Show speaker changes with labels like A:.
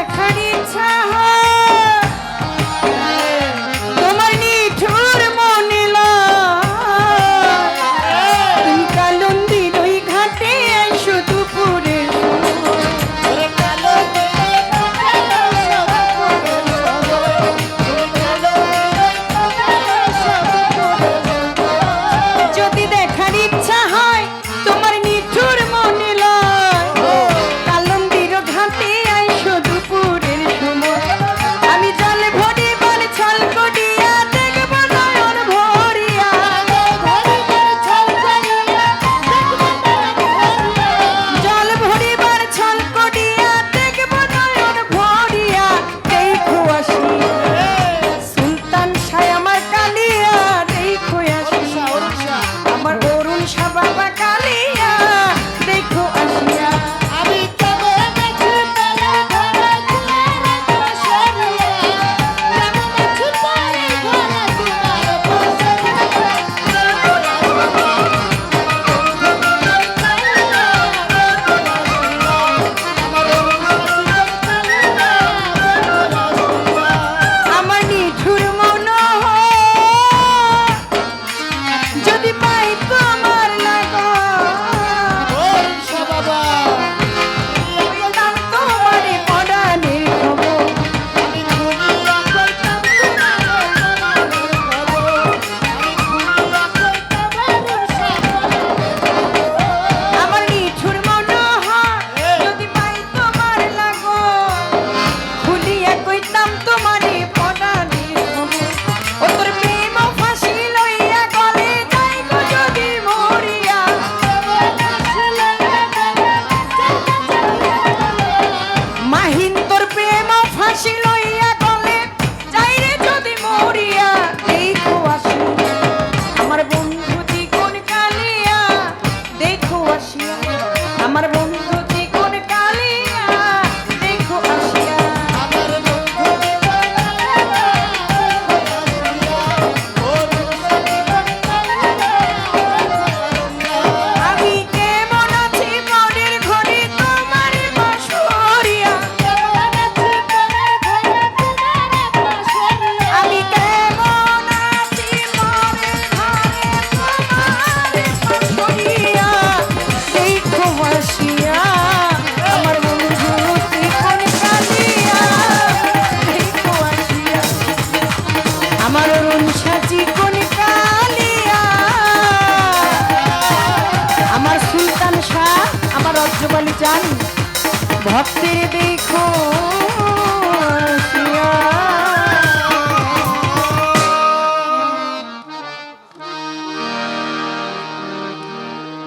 A: যেখানে ইচ্ছা হয় আমার বন্ধু আমার সুলতান শাহ আমার রজ্জবালি চান ভক্তের দেখো।